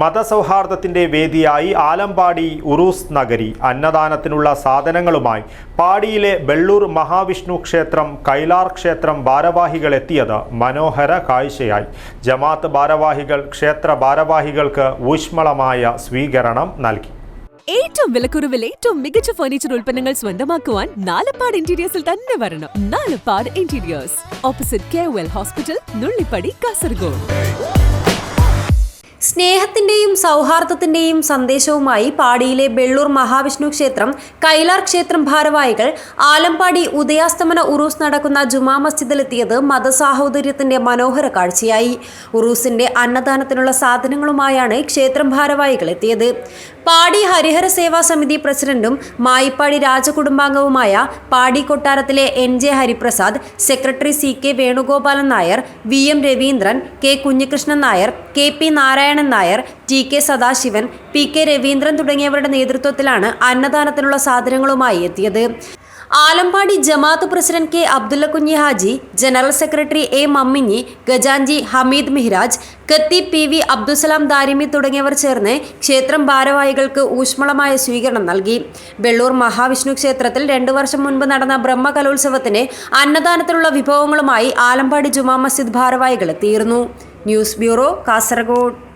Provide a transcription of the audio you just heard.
മതസൗഹാർദ്ദത്തിന്റെ വേദിയായി ആലമ്പാടി ഉറൂസ് നഗരി. അന്നദാനത്തിനുള്ള സാധനങ്ങളുമായി പാടിയിലെ ബെള്ളൂർ മഹാവിഷ്ണു ക്ഷേത്രം കൈലാർ ക്ഷേത്രം ഭാരവാഹികൾ എത്തിയത് മനോഹര കാഴ്ചയായി. ജമാഅത്ത് ഭാരവാഹികൾ ക്ഷേത്ര ഭാരവാഹികൾക്ക് ഊഷ്മളമായ സ്വീകരണം നൽകി. ഏറ്റവും വിലക്കുറവിൽ ഏറ്റവും മികച്ച ഫർണിച്ചർ ഉൽപ്പന്നങ്ങൾ സ്വന്തമാക്കുവാൻ നാലപ്പാട് ഇന്റീരിയേഴ്സിൽ തന്നെ വരണം. Nalappad interiors opposite K hospital Nullippady Kasaragod സ്നേഹത്തിന്റെയും സൗഹാർദ്ദത്തിന്റെയും സന്ദേശവുമായി പാടിയിലെ ബെള്ളൂർ മഹാവിഷ്ണു ക്ഷേത്രം കൈലാർ ക്ഷേത്രം ഭാരവാഹികൾ ആലമ്പാടി ഉദയാസ്തമന ഉറൂസ് നടക്കുന്ന ജുമാ മസ്ജിദിലെത്തിയത് മതസാഹോദര്യത്തിന്റെ മനോഹര കാഴ്ചയായി. ഉറൂസിന്റെ അന്നദാനത്തിനുള്ള സാധനങ്ങളുമായാണ് ക്ഷേത്രം ഭാരവാഹികൾ എത്തിയത്. പാടി ഹരിഹര സേവാ സമിതി പ്രസിഡന്റും മായിപ്പാടി രാജകുടുംബാംഗവുമായ പാടി കൊട്ടാരത്തിലെ N J Hariprasad secretary C K Venugopalan Nair V M Raveendran K Kunhikrishnan Nair K P Narayanan Nair T K Sadasivan P K Raveendran തുടങ്ങിയവരുടെ നേതൃത്വത്തിലാണ് അന്നദാനത്തിനുള്ള സാധനങ്ങളുമായി എത്തിയത്. ആലമ്പാടി ജമാഅത്ത് president K Abdulla Kunhi Haji general secretary A Mamminhi ഗജാൻജി Hameed Mihraj കത്തി P V Abdussalam Darimi തുടങ്ങിയവർ ചേർന്ന് ക്ഷേത്രം ഭാരവാഹികൾക്ക് ഊഷ്മളമായ സ്വീകരണം നൽകി. വെള്ളൂർ മഹാവിഷ്ണു ക്ഷേത്രത്തിൽ രണ്ടു വർഷം മുൻപ് നടന്ന ബ്രഹ്മകലോത്സവത്തിന് അന്നദാനത്തിലുള്ള വിഭവങ്ങളുമായി ആലമ്പാടി ജുമാ മസ്ജിദ് ഭാരവാഹികൾ എത്തിയിരുന്നു. News bureau Kasaragod.